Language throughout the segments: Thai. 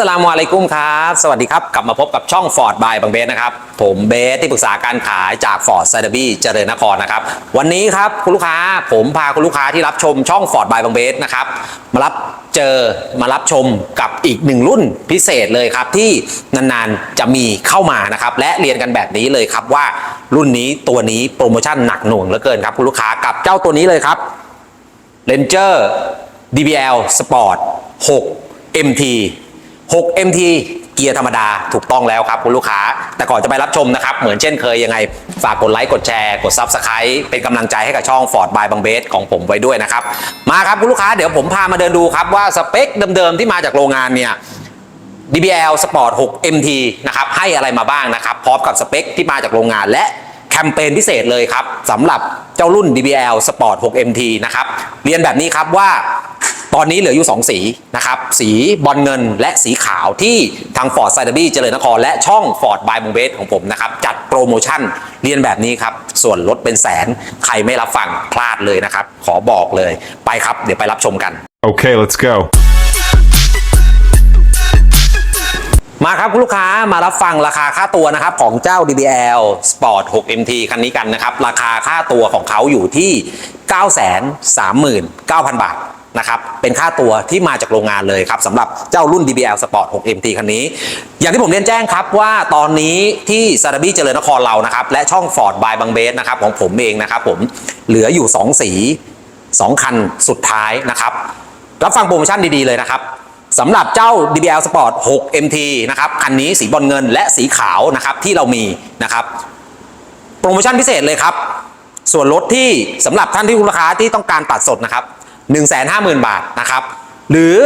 สลามุอะลัยกุมครับ สวัสดีครับ กลับมาพบกับช่อง Ford by บางเบสนะครับ ผมเบสที่ปรึกษาการขายจาก Ford s ซ d บี้เจริญนครนะครับ วันนี้ครับคุณลูกค้าผมพาคุณลูกค้าที่รับชมช่อง Ford by บางเบสนะครับ มารับเจอมารับชมกับอีกหนึ่งรุ่นพิเศษเลยครับ ที่นานๆจะมีเข้ามานะครับ และเรียนกันแบบนี้เลยครับว่ารุ่นนี้ตัวนี้โปรโมชั่นหนักหน่วงเหลือเกินครับคุณลูกค้ากับเจ้าตัวนี้เลยครับ Ranger DBL Sport 6 MT 6 MT เกียร์ธรรมดาถูกต้องแล้วครับคุณลูกค้า แต่ก่อนจะไปรับชมนะครับ เหมือนเช่นเคยยังไง ฝากกดไลค์กดแชร์กด Subscribe เป็นกำลังใจให้กับช่อง Ford by บางเบสของผมไว้ด้วยนะครับ มาครับคุณลูกค้าเดี๋ยวผมพามาเดินดูครับว่าสเปคเดิมๆที่มาจากโรงงานเนี่ย DBL Sport 6 MT นะครับให้อะไรมาบ้างนะครับพร้อมกับสเปคที่มาจากโรงงานและแคมเปญพิเศษเลยครับสำหรับเจ้ารุ่น DBL Sport 6 MT นะครับเรียนแบบนี้ครับว่า ตอนนี้เหลืออยู่ 2 สีนะครับ สีบอลเงินและสีขาวที่ทาง Ford s i d e r b y เจริญนคร และช่อง Ford by บงเบสของผมนะครับ จัดโปรโมชั่นเรียนแบบนี้ครับ ส่วนลดเป็นแสน ใครไม่รับฟังพลาดเลยนะครับ ขอบอกเลยไปครับ เดี๋ยวไปรับชมกัน Okay, let's go. มาครับคุณลูกค้ามารับฟังราคาค่าตัวนะครับของเจ้า DBL Sport 6 MT คันนี้กันนะครับ ราคาค่าตัวของเขาอยู่ที่ 939,000 บาท นะครับเป็นค่าตัวที่มาจากโรงงานเลยครับสำหรับเจ้ารุ่น DBL Sport 6 MT คันนี้ อย่างที่ผมเรียนแจ้งครับว่าตอนนี้ที่ซาดาบี้เจริญนครเรานะครับ และช่อง Ford by บางเบสนะครับของผมเองนะครับผมเหลืออยู่ 2 สี 2 คันสุดท้ายนะครับ รับฟังโปรโมชั่นดีๆเลยนะครับสำหรับเจ้า DBL Sport 6 MT นะครับคันนี้สีบอลเงินและสีขาวนะครับที่เรามีนะครับ โปรโมชั่นพิเศษเลยครับ ส่วนลดที่สำหรับท่านที่คุณลูกค้าที่ต้องการตัดสดนะครับ 150,000 บาทนะครับ หรือ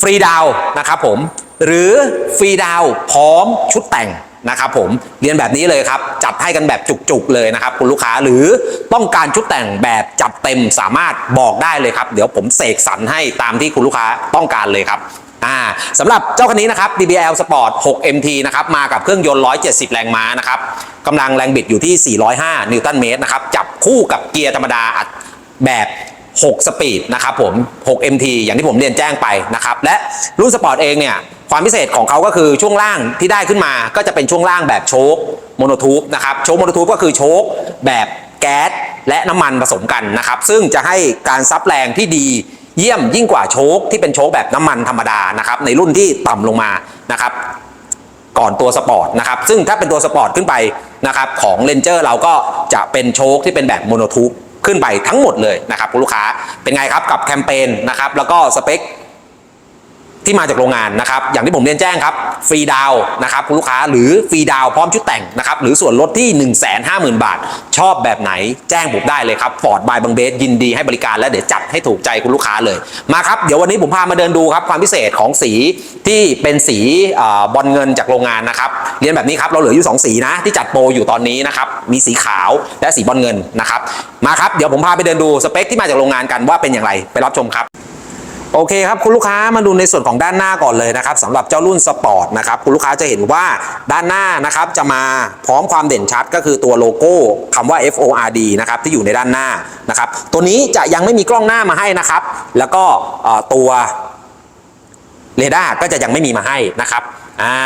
ฟรีดาวนะครับผม หรือฟรีดาวพร้อมชุดแต่งนะครับผมเรียนแบบนี้เลยครับ จัดให้กันแบบจุกๆเลยนะครับ คุณลูกค้าหรือต้องการชุดแต่งแบบจัดเต็มสามารถบอกได้เลยครับ เดี๋ยวผมเสกสรรให้ตามที่คุณลูกค้าต้องการเลยครับอ่าสำหรับเจ้าคันนี้นะครับ DBL Sport 6 MT นะครับมากับเครื่องยนต์ 170 แรงม้านะครับกำลังแรงบิดอยู่ที่ 405 นิวตันเมตรนะครับจับคู่กับเกียร์ธรรมดาอัดแบบ 6 สปีดนะครับผม 6 MT อย่างที่ผมเรียนแจ้งไปนะครับ และรุ่นสปอร์ตเองเนี่ย ความพิเศษของเขาก็คือช่วงล่างที่ได้ขึ้นมาก็จะเป็นช่วงล่างแบบโชคโมโนทูบนะครับ โชคโมโนทูบก็คือโชคแบบแก๊สและน้ำมันผสมกันนะครับ ซึ่งจะให้การซับแรงที่ดีเยี่ยมยิ่งกว่าโชคที่เป็นโชคแบบน้ำมันธรรมดานะครับ ในรุ่นที่ต่ำลงมานะครับก่อนตัวสปอร์ตนะครับ ซึ่งถ้าเป็นตัวสปอร์ตขึ้นไปนะครับของเลนเจอร์เราก็จะเป็นโชคที่เป็นแบบโมโนทูบ ขึ้นไปทั้งหมดเลยนะครับคุณลูกค้าเป็นไงครับกับแคมเปญนะครับแล้วก็สเปค ที่มาจากโรงงานนะครับอย่างที่ผมเรียนแจ้งครับฟรีดาวนะครับคุณลูกค้าหรือฟรีดาวพร้อมชุดแต่งนะครับหรือส่วนลดที่ 1 5 0 0 0 0 บาท ชอบแบบไหนแจ้งผมได้เลยครับฟอร์ดบายบางเบสยินดีให้บริการและเดี๋ยวจัดให้ถูกใจคุณลูกค้าเลยมาครับเดี๋ยววันนี้ผมพามาเดินดูครับความพิเศษของสีที่เป็นสีอบอลเงินจากโรงงานนะครับเรียนแบบนี้ครับเราเหลืออยู่ 2 สีนะที่จัดโปรอยู่ตอนนี้นะครับมีสีขาวและสีบอลเงินนะครับมาครับเดี๋ยวผมพาไปเดินดูสเปคที่มาจากโรงงานกันว่าเป็นอย่างไรไปรับชมครับ โอเคครับคุณลูกค้ามาดูในส่วนของด้านหน้าก่อนเลยนะครับสำหรับเจ้ารุ่นสปอร์ตนะครับคุณลูกค้าจะเห็นว่าด้านหน้านะครับจะมาพร้อมความเด่นชัดก็คือตัวโลโก้คำว่า FORD นะครับที่อยู่ในด้านหน้านะครับตัวนี้จะยังไม่มีกล้องหน้ามาให้นะครับ แล้วก็ตัวเรดาร์ก็จะยังไม่มีมาให้นะครับอ่า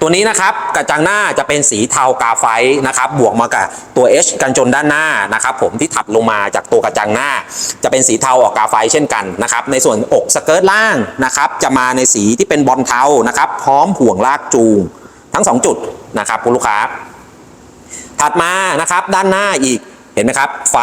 ตัวนี้นะครับกระจังหน้าจะเป็นสีเทากาไฟนะครับบวกมากับตัว H กันชนด้านหน้านะครับผมที่ถัดลงมาจากตัวกระจังหน้า จะเป็นสีเทาออกกาไฟเช่นกันนะครับในส่วนอกสเกิร์ตล่างนะครับจะมาในสีที่เป็นบอลเทานะครับพร้อมห่วงลากจูงทั้ง 2 จุดนะครับคุณลูกค้า ถัดมานะครับด้านหน้าอีกเห็นไหมครับ ไฟ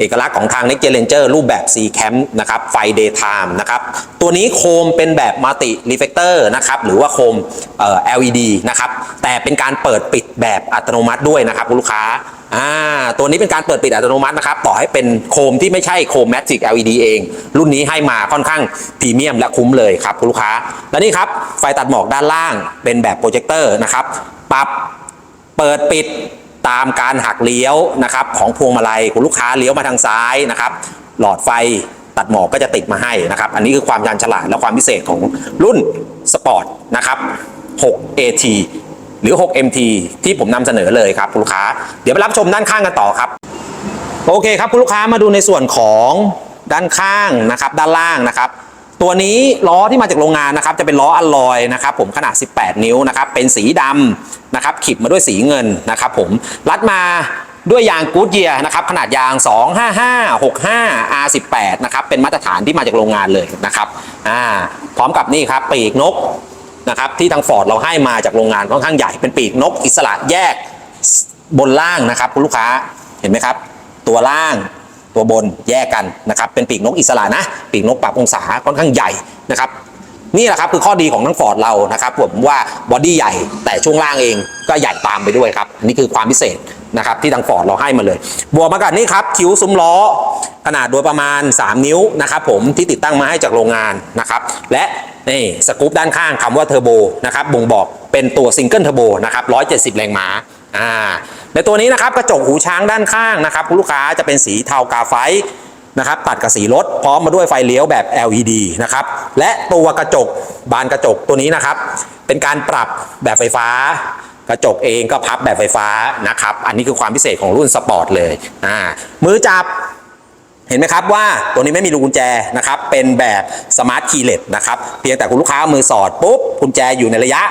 เอกลักษณ์ของทาง Next Gen Ranger รูปแบบ C Camp นะครับไฟ Daytime นะครับตัวนี้โคมเป็นแบบ Multi Reflector นะครับหรือว่าโคมเอ่อ LED นะครับแต่เป็นการเปิดปิดแบบอัตโนมัติด้วยนะครับคุณลูกค้าอ่าตัวนี้เป็นการเปิดปิดอัตโนมัตินะครับต่อให้เป็นโคมที่ไม่ใช่โคม Magic LED เอง รุ่นนี้ให้มาค่อนข้างพรีเมียมและคุ้มเลยครับคุณลูกค้า และนี่ครับไฟตัดหมอกด้านล่างเป็นแบบโปรเจคเตอร์นะครับปรับเปิดปิด ตามการหักเลี้ยวนะครับของพวงมาลัยคุณลูกค้าเลี้ยวมาทางซ้ายนะครับหลอดไฟตัดหมอกก็จะติดมาให้นะครับ อันนี้คือความยันฉลาดและความพิเศษของรุ่นสปอร์ตนะครับ 6 AT หรือ 6 MT ที่ผมนำเสนอเลยครับคุณลูกค้า เดี๋ยวไปรับชมด้านข้างกันต่อครับ โอเคครับคุณลูกค้ามาดูในส่วนของด้านข้างนะครับ ด้านล่างนะครับ ตัวนี้ล้อที่มาจากโรงงานนะครับจะเป็นล้ออลลอยนะครับผมขนาด 18 นิ้วนะครับเป็นสีดำนะครับขีดมาด้วยสีเงินนะครับผมรัดมาด้วยยางกู๊ดเยียนะครับขนาดยาง 255 65 R18 นะครับเป็นมาตรฐานที่มาจากโรงงานเลยนะครับอ่าพร้อมกับนี่ครับปีกนกนะครับที่ทางฟอร์ดเราให้มาจากโรงงานค่อนข้างใหญ่เป็นปีกนกอิสระแยกบนล่างนะครับคุณลูกค้าเห็นไหมครับ ตัวล่าง ตัวบนแยกกันนะครับเป็นปีกนกอิสระนะ ปีกนกปรับองศาค่อนข้างใหญ่นะครับนี่แหละครับคือข้อดีของทั้งฟอร์ดเรานะครับผมว่าบอดี้ใหญ่แต่ช่วงล่างเองก็ใหญ่ตามไปด้วยครับนนี่คือความพิเศษนะครับที่ทางฟอร์ดเราให้มาเลย บวกมากับนี่ครับคิ้วซุ้มล้อ ขนาดโดยประมาณ 3 นิ้วนะครับผมที่ติดตั้งมาให้จากโรงงานนะครับและนี่สกู๊ปด้านข้างคำว่าเทอร์โบนะครับบ่งบอกเป็นตัวซิงเกิลเทอร์โบนะครับ170 แรงม้า อ่าในตัวนี้นะครับกระจกหูช้างด้านข้างนะครับคุณลูกค้าจะเป็นสีเทากาไฟนะครับตัดกับสีรถพร้อมมาด้วยไฟเลี้ยวแบบ LED นะครับและตัวกระจกบานกระจกตัวนี้นะครับ เป็นการปรับแบบไฟฟ้า กระจกเองก็พับแบบไฟฟ้านะครับ อันนี้คือความพิเศษของรุ่นสปอร์ตเลยอ่ามือจับเห็นไหมครับว่าตัวนี้ไม่มีรูกกุญแจนะครับเป็นแบบสมาร์ทคีย์เลสนะครับเพียงแต่คุณลูกค้ามือสอดปุ๊บกุญแจอยู่ในระยะ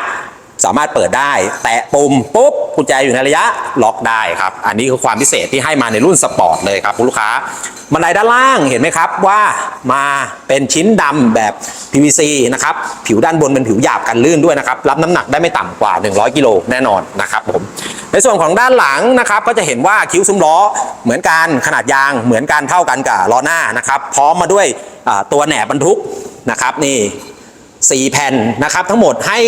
สามารถเปิดได้ แตะปุ่มปุ๊บกุญแจอยู่ในระยะล็อกได้ครับ อันนี้คือความพิเศษที่ให้มาในรุ่นสปอร์ตเลยครับคุณลูกค้าบันไดด้านล่างเห็นไหมครับว่ามาเป็นชิ้นดำแบบ PVC นะครับผิวด้านบนเป็นผิวหยาบกันลื่นด้วยนะครับรับน้ำหนักได้ไม่ต่ำกว่า 100 กิโลแน่นอนนะครับผมในส่วนของด้านหลังนะครับก็จะเห็นว่าคิ้วซุ้มล้อเหมือนกันขนาดยางเหมือนกันเท่ากันกับล้อหน้านะครับพร้อมมาด้วยตัวแหนบบรรทุกนะครับนี่4แผ่นนะครับทั้งหมดให้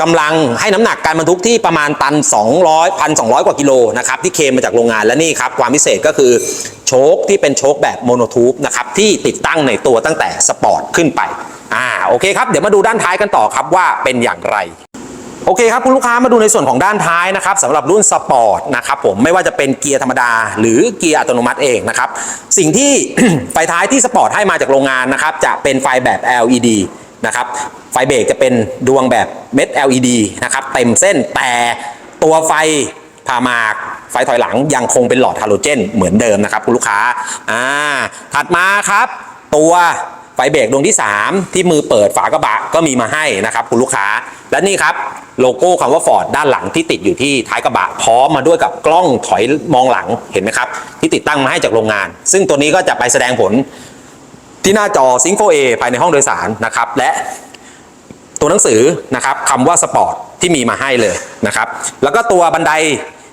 กำลังให้น้ำหนักการบรรทุกที่ประมาณตัน 200 1,200 กว่ากิโลนะครับที่เคมมาจากโรงงานและนี่ครับความพิเศษก็คือโชคที่เป็นโชคแบบโมโนทูบนะครับที่ติดตั้งในตัวตั้งแต่สปอร์ตขึ้นไปอ่าโอเคครับเดี๋ยวมาดูด้านท้ายกันต่อครับว่าเป็นอย่างไรโอเคครับคุณลูกค้ามาดูในส่วนของด้านท้ายนะครับสำหรับรุ่นสปอร์ตนะครับผมไม่ว่าจะเป็นเกียร์ธรรมดา หรือเกียร์อัตโนมัติเองนะครับสิ่งที่ ไฟท้ายที่สปอร์ตให้มาจากโรงงานนะครับจะเป็นไฟแบบ LED นะครับ ไฟเบรกจะเป็นดวงแบบเม็ด LED นะครับเต็มเส้นแต่ตัวไฟพามากไฟถอยหลังยังคงเป็นหลอดฮาโลเจนเหมือนเดิมนะครับคุณลูกค้าอ่าถัดมาครับ ตัวไฟเบรกดวงที่ 3 ที่มือเปิดฝากระบะก็มีมาให้นะครับคุณลูกค้า และนี่ครับโลโก้คำว่า Ford ด้านหลังที่ติดอยู่ที่ท้ายกระบะพร้อมมาด้วยกับกล้องถอยมองหลังเห็นไหมครับที่ติดตั้งมาให้จากโรงงาน ซึ่งตัวนี้ก็จะไปแสดงผล ที่หน้าจอ Sync 4A ภายในห้องโดยสารนะครับ และตัวหนังสือนะครับคำว่าสปอร์ตที่มีมาให้เลยนะครับ แล้วก็ตัวบันได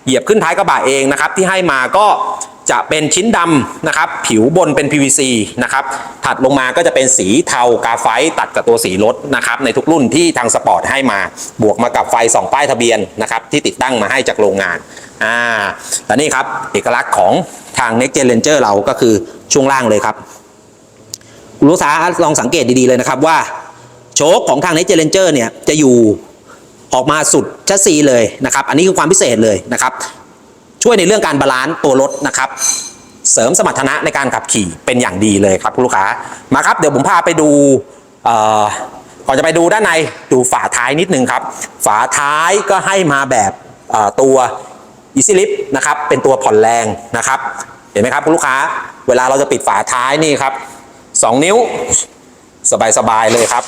เหยียบขึ้นท้ายกระบะเองนะครับ ที่ให้มาก็จะเป็นชิ้นดำนะครับ ผิวบนเป็น PVC นะครับ ถัดลงมาก็จะเป็นสีเทากาไฟตัดกับตัวสีรถนะครับ ในทุกรุ่นที่ทางสปอร์ตให้มา บวกมากับไฟสองป้ายทะเบียนนะครับ ที่ติดตั้งมาให้จากโรงงาน อ่า และนี่ครับ เอกลักษณ์ของทาง Next Gen Ranger เราก็คือช่วงล่างเลยครับ ลูกค้าลองสังเกตดีๆเลยนะครับว่า โชคของทาง Next Gen Ranger เนี่ยจะอยู่ออกมาสุดชัสซีเลยนะครับ อันนี้คือความพิเศษเลยนะครับ ช่วยในเรื่องการบาลานซ์ตัวรถนะครับ เสริมสมรรถนะในการขับขี่เป็นอย่างดีเลยครับคุณลูกค้ามาครับเดี๋ยวผมพาไปดูก่อนจะไปดูด้านในดูฝาท้ายนิดนึงครับ ฝาท้ายก็ให้มาแบบตัว Easy Lift นะครับเป็นตัวผ่อนแรงนะครับ เห็นไหมครับคุณลูกค้า เวลาเราจะปิดฝาท้ายนี่ครับ 2 นิ้ว สบาย ๆ เลยครับ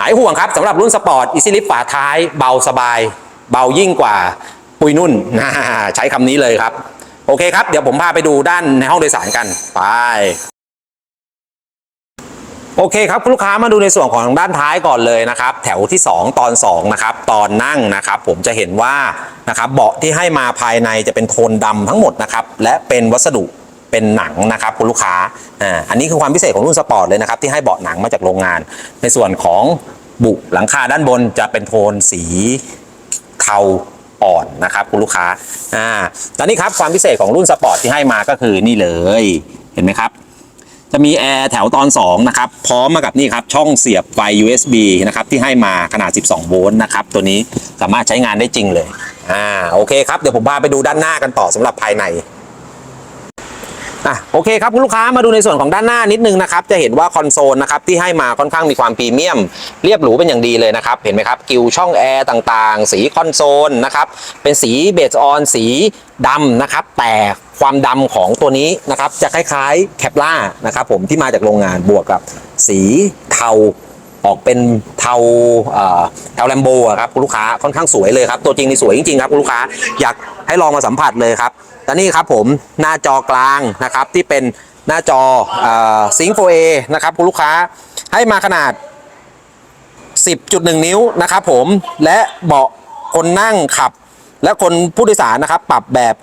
หายห่วงครับสำหรับรุ่นสปอร์ต Easy Lift ฝาท้ายเบาสบาย เบายิ่งกว่าปุยนุ่นนะใช้คำนี้เลยครับ โอเคครับ เดี๋ยวผมพาไปดูด้านในห้องโดยสารกัน ไป โอเคครับคุณลูกค้ามาดูในส่วนของด้านท้ายก่อนเลยนะครับ แถวที่ 2 ตอน 2 นะครับ ตอนนั่งนะครับ ผมจะเห็นว่านะครับเบาะที่ให้มาภายในจะเป็นโทนดำทั้งหมดนะครับ และเป็นวัสดุ เป็นหนังนะครับคุณลูกค้าอ่าอันนี้คือความพิเศษของรุ่นสปอร์ตเลยนะครับที่ให้เบาะหนังมาจากโรงงาน ในส่วนของบุหลังคาด้านบนจะเป็นโทนสีเทาอ่อนนะครับคุณลูกค้าอ่าตอนนี้ครับความพิเศษของรุ่นสปอร์ตที่ให้มาก็คือนี่เลยเห็นไหมครับจะมีแอร์แถวตอน 2 นะครับ พร้อมมากับนี่ครับ ช่องเสียบไฟ USB นะครับ ที่ให้มาขนาด 12 โวลต์นะครับ ตัวนี้สามารถใช้งานได้จริงเลย อ่า โอเคครับ เดี๋ยวผมพาไปดูด้านหน้ากันต่อสำหรับภายใน อะโอเคครับคุณลูกค้ามาดูในส่วนของด้านหน้านิดนึงนะครับจะเห็นว่าคอนโซลนะครับที่ให้มาค่อนข้างมีความพรีเมียม เรียบหรูเป็นอย่างดีเลยนะครับ เห็นไหมครับกิวช่องแอร์ต่างๆ สีคอนโซลนะครับเป็นสีเบสออนสีดำนะครับแต่ความดำของตัวนี้นะครับจะคล้ายๆแคปล่านะครับผมที่มาจากโรงงานบวกกับสีเทา ออกเป็นเทาเอ่อเทาแลมโบะครับคุณลูกค้าค่อนข้างสวยเลยครับตัวจริงนี่สวยจริงๆครับคุณลูกค้าอยากให้ลองมาสัมผัสเลยครับและนี่ครับผมหน้าจอกลางนะครับที่เป็นหน้าจอซิงโฟเอนะครับคุณลูกค้าให้มาขนาด 10.1 นิ้วนะครับผมและเบาะคนนั่งขับและคนผู้โดยสารนะครับปรับแบบ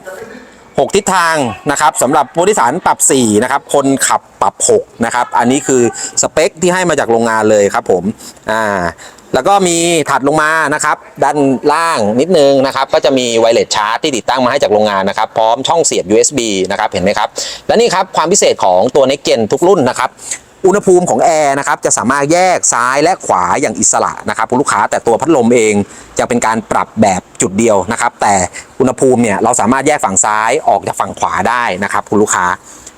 6 ทิศทางนะครับสำหรับผู้โดยสารปรับ4นะครับคนขับปรับ6นะครับอันนี้คือสเปคที่ให้มาจากโรงงานเลยครับผมอ่าแล้วก็มีถัดลงมานะครับด้านล่างนิดนึงนะครับก็จะมีไวเลสชาร์จที่ติดตั้งมาให้จากโรงงานนะครับพร้อมช่องเสียบ USB นะครับเห็นไหมครับและนี่ครับความพิเศษของตัว Next Gen ทุกรุ่นนะครับ อุณหภูมิของแอร์นะครับจะสามารถแยกซ้ายและขวาอย่างอิสระนะครับคุณลูกค้าแต่ตัวพัดลมเองจะเป็นการปรับแบบจุดเดียวนะครับ แต่อุณหภูมิเนี่ยเราสามารถแยกฝั่งซ้ายออกจากฝั่งขวาได้นะครับคุณลูกค้า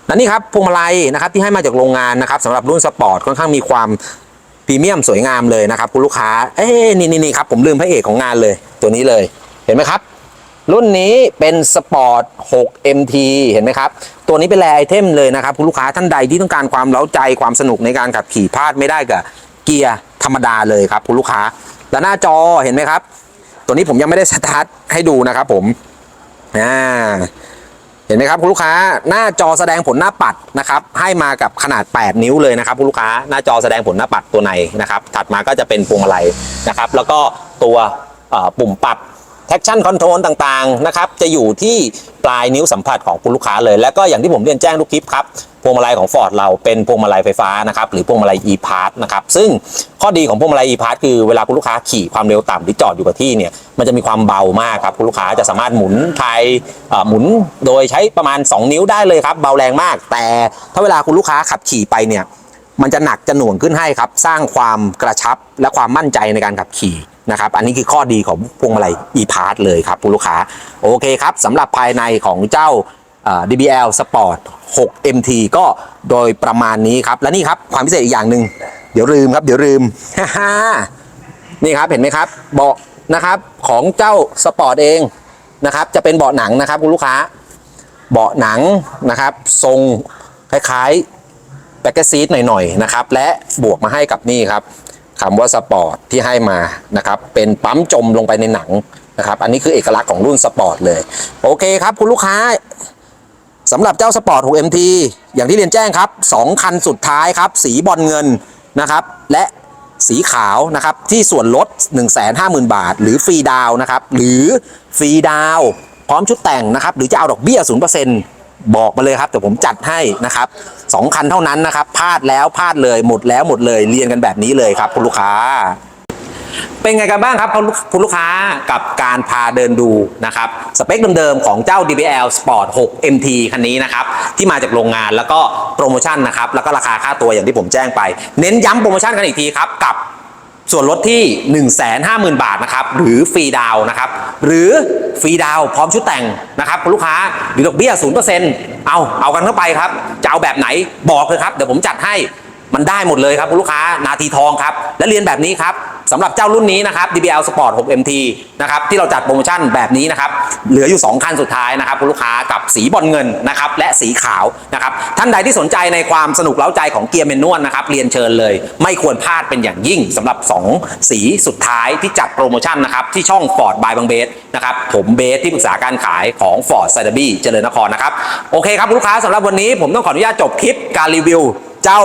และนี่ครับพวงมาลัยนะครับที่ให้มาจากโรงงานนะครับสำหรับรุ่นสปอร์ตค่อนข้างมีความพรีเมียมสวยงามเลยนะครับคุณลูกค้าเอ้นี่นี่ครับผมลืมพระเอกของงานเลยตัวนี้เลยเห็นไหมครับ รุ่นนี้เป็นสปอร์ต 6 MT เห็นไหมครับ ตัวนี้เป็นแรไอเทมเลยนะครับ คุณลูกค้าท่านใดที่ต้องการความเล้าใจความสนุกในการขับขี่พลาดไม่ได้กับเกียร์ธรรมดาเลยครับคุณลูกค้าและหน้าจอเห็นไหมครับ ตัวนี้ผมยังไม่ได้สตาร์ทให้ดูนะครับผมอ่าเห็นไหมครับคุณลูกค้าหน้าจอแสดงผลหน้าปัดนะครับให้มากับขนาด 8 นิ้วเลยนะครับคุณลูกค้าหน้าจอแสดงผลหน้าปัดตัวในนะครับถัดมาก็จะเป็นพวงมาลัยนะครับ แล้วก็ตัวปุ่มปรับ traction control ต่างๆนะครับจะอยู่ที่ปลายนิ้วสัมผัสของคุณลูกค้าเลย แล้วก็อย่างที่ผมเรียนแจ้งทุกคลิปครับพวงมาลัยของ Ford เราเป็นพวงมาลัยไฟฟ้านะครับหรือพวงมาลัย e-pass นะครับซึ่งข้อดีของพวงมาลัย e-pass คือเวลาคุณลูกค้าขี่ความเร็วต่ำหรือจอดอยู่กับที่เนี่ยมันจะมีความเบามากครับคุณลูกค้าจะสามารถหมุนไทยหมุนโดยใช้ประมาณ 2 นิ้วได้เลยครับเบาแรงมาก แต่ถ้าเวลาคุณลูกค้าขับขี่ไปเนี่ยมันจะหนักจะหน่วงขึ้นให้ครับ สร้างความกระชับและความมั่นใจในการขับขี่ นะครับ อันนี้คือข้อดีของพวงมาลัย e-pass เลยครับคุณลูกค้า โอเคครับสำหรับภายในของเจ้า DBL Sport 6 MT ก็โดยประมาณนี้ครับ และนี่ครับความพิเศษอีกอย่างหนึ่งเดี๋ยวลืมครับ เดี๋ยวลืมนี่ครับเห็นไหมครับเบาะนะครับของเจ้าสปอร์ตเองนะครับ จะเป็นเบาะหนังนะครับคุณลูกค้า เบาะหนังนะครับ ทรงคล้ายๆแบ็กเกอร์ซีทหน่อยๆนะครับ และบวกมาให้กับนี่ครับ คำว่าสปอร์ตที่ให้มานะครับเป็นปั๊มจมลงไปในหนังนะครับอันนี้คือเอกลักษณ์ของรุ่นสปอร์ตเลย โอเคครับคุณลูกค้าสำหรับเจ้าสปอร์ต 6MT อย่างที่เรียนแจ้งครับ 2 คันสุดท้ายครับ สีบอลเงินนะครับ และสีขาวนะครับ ที่ส่วนลด 150,000 บาท หรือฟรีดาวนะครับ หรือฟรีดาว พร้อมชุดแต่งนะครับ หรือจะเอาดอกเบี้ย 0% บอกมาเลยครับแต่ผมจัดให้นะครับสองคันเท่านั้นนะครับพลาดแล้วพลาดเลยหมดแล้วหมดเลยเรียนกันแบบนี้เลยครับคุณลูกค้า เป็นไงกันบ้างครับคุณลูกค้ากับการพาเดินดูนะครับสเปคเดิมๆของเจ้า DBL Sport 6 MT คันนี้นะครับที่มาจากโรงงานแล้วก็โปรโมชั่นนะครับแล้วก็ราคาค่าตัวอย่างที่ผมแจ้งไป เน้นย้ำโปรโมชั่นกันอีกทีครับกับ ส่วนลดที่ 150,000 บาทนะครับหรือฟรีดาวนะครับหรือฟรีดาวพร้อมชุดแต่งนะครับลูกค้าหรือดอกเบี้ย 0%เอาเอากันเข้าไปครับจะเอาแบบไหนบอกเลยครับเดี๋ยวผมจัดให้ มันได้หมดเลยครับคุณลูกค้านาทีทองครับ และเรียนแบบนี้ครับสำหรับเจ้ารุ่นนี้นะครับ DBL Sport 6 MT นะครับที่เราจัดโปรโมชั่นแบบนี้นะครับ เหลืออยู่ 2 คันสุดท้ายนะครับคุณลูกค้ากับสีบอลเงินนะครับและสีขาวนะครับท่านใดที่สนใจในความสนุกเล้าใจของเกียร์เมนนวลนะครับเรียนเชิญเลย ไม่ควรพลาดเป็นอย่างยิ่งสำหรับ 2 สีสุดท้ายที่จัดโปรโมชั่นนะครับที่ช่อง Ford by บางเบสนะครับผมเบสที่ปรึกษาการขายของ Ford s i d e b y เจริญนครนะครับโอเคครับคุณลูกค้าสำหรับวันนี้ผมต้องขออนุญาตจบคลิปการรีวิวเจ้า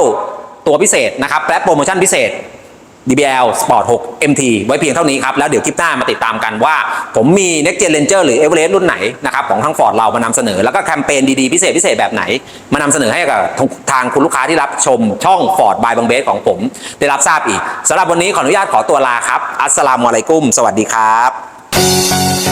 ตัวพิเศษนะครับและโปรโมชั่นพิเศษ DBL Sport 6 MT ไว้เพียงเท่านี้ครับ แล้วเดี๋ยวคลิปหน้ามาติดตามกันว่า ผมมี Next Gen Ranger หรือ Everest รุ่นไหนนะครับของทาง Ford เรามานำเสนอ แล้วก็แคมเปญดีๆ พิเศษพิเศษแบบไหน มานำเสนอให้กับทางคุณลูกค้าที่รับชมช่อง Ford by บางเบสของผม ได้รับทราบอีกสำหรับวันนี้ขออนุญาตขอตัวลาครับ อัสสลามุอะลัยกุม สวัสดีครับ